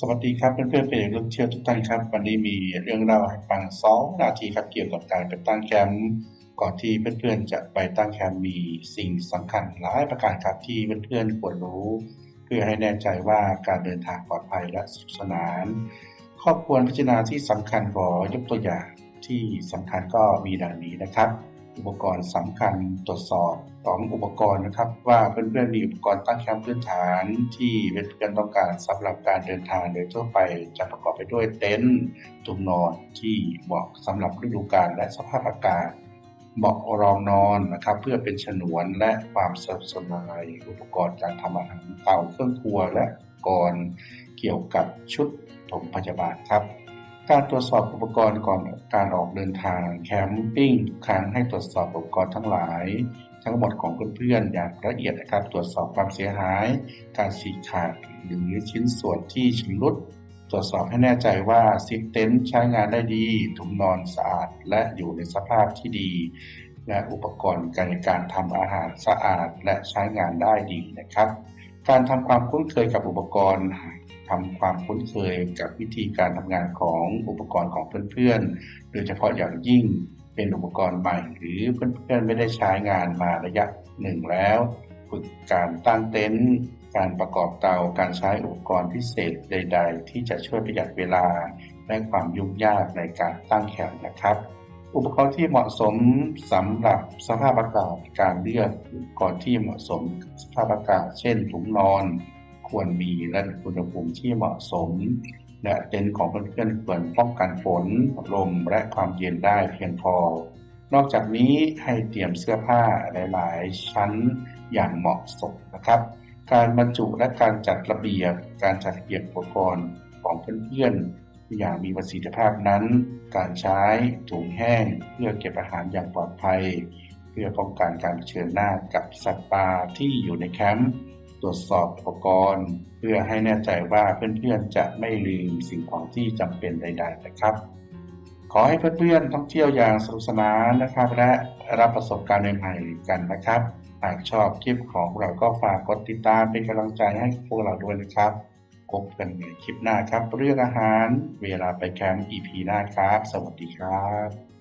สวัสดีครับเพื่อนๆเพจลูกเที่ยวทุกท่านครับ วันนี้มีเรื่องเล่าให้ฟังสองนาทีครับเกี่ยวกับการไปตั้งแคมป์ก่อนที่เพื่อนๆจะไปตั้งแคมป์มีสิ่งสำคัญหลายประการครับที่เพื่อนๆควรรู้ เพื่อให้แน่ใจว่าการเดินทางปลอดภัยและสนุกสนานข้อควรพิจารณาที่สำคัญขอยกตัวอย่างที่สำคัญก็มีดังนี้นะครับ อุปกรณ์สำคัญตรวจสอบของอุปกรณ์นะครับ ว่าเพื่อนๆมีอุปกรณ์ตั้งแคมป์พื้นฐานที่เพื่อนๆต้องการสำหรับการเดินทางโดยทั่วไปจะประกอบไปด้วยเต็นท์ตุ่มนอนที่เหมาะสำหรับฤดูกาลและสภาพอากาศเบาะรองนอนนะครับ เพื่อเป็นฉนวนและความสะดวกสบายอุปกรณ์การทำอาหารเตาเครื่องครัวและกรณ์เกี่ยวกับชุดปฐมพยาบาลครับ การตรวจสอบอุปกรณ์ก่อนการออกเดินทางแคมปิ้งทุกครั้งให้ตรวจสอบอุปกรณ์ทั้งหลาย ทั้งหมดของเพื่อนๆอย่างละเอียดนะครับตรวจสอบความเสียหาย การฉีกขาดหรือชิ้นส่วนที่ชำรุดตรวจสอบให้แน่ใจว่าซิปเต็นท์ใช้งานได้ดีถุงนอนสะอาดและอยู่ในสภาพที่ดี และอุปกรณ์การในการทำอาหารสะอาดและใช้งานได้ดีนะครับ การทำความคุ้นเคยกับอุปกรณ์ ทำความคุ้นเคยกับวิธีการทำงานของอุปกรณ์ของเพื่อนๆ โดยเฉพาะอย่างยิ่งเป็นอุปกรณ์ใหม่ หรือเพื่อนๆไม่ได้ใช้งานมาระยะหนึ่งแล้ว ฝึกการตั้งเต็นท์การประกอบเตาการใช้อุปกรณ์พิเศษใด ๆ ที่จะช่วยประหยัดเวลาและความยุ่งยากในการตั้งแคมป์นะครับ อุปกรณ์ที่เหมาะสมสำหรับสภาพอากาศการเลือกอุปกรณ์ที่เหมาะสมสภาพอากาศเช่นถุงนอน ควรมีและอุณหภูมิที่เหมาะสม และเต็นท์ของเพื่อนๆควรป้องกันฝน ลม และความเย็นได้เพียงพอ นอกจากนี้ให้เตรียมเสื้อผ้าหลายๆ ชั้นอย่างเหมาะสมนะครับ การบรรจุและการจัดระเบียบ การจัดเบียบอุปกรณ์ของเพื่อนๆอย่างมีประสิทธิภาพนั้น การใช้ถุงแห้งเพื่อเก็บอาหารอย่างปลอดภัย เพื่อป้องกันการเผชิญหน้ากับสัตว์ป่าที่อยู่ในแคมป์ ตรวจสอบอุปกรณ์ เพื่อให้แน่ใจว่าเพื่อนๆจะไม่ลืมสิ่งของที่จำเป็นใด ๆ นะครับ ขอให้เพื่อนๆท่องเที่ยวอย่างสนุกสนานนะครับ และรับประสบการณ์ใหม่ๆกันนะครับหากชอบคลิปของเราก็ฝากกดติดตามเป็นกำลังใจให้พวกเราด้วยนะครับพบกันในคลิปหน้าครับ เรื่องอาหารเวลาไปแคมป์ EP หน้าครับ สวัสดีครับ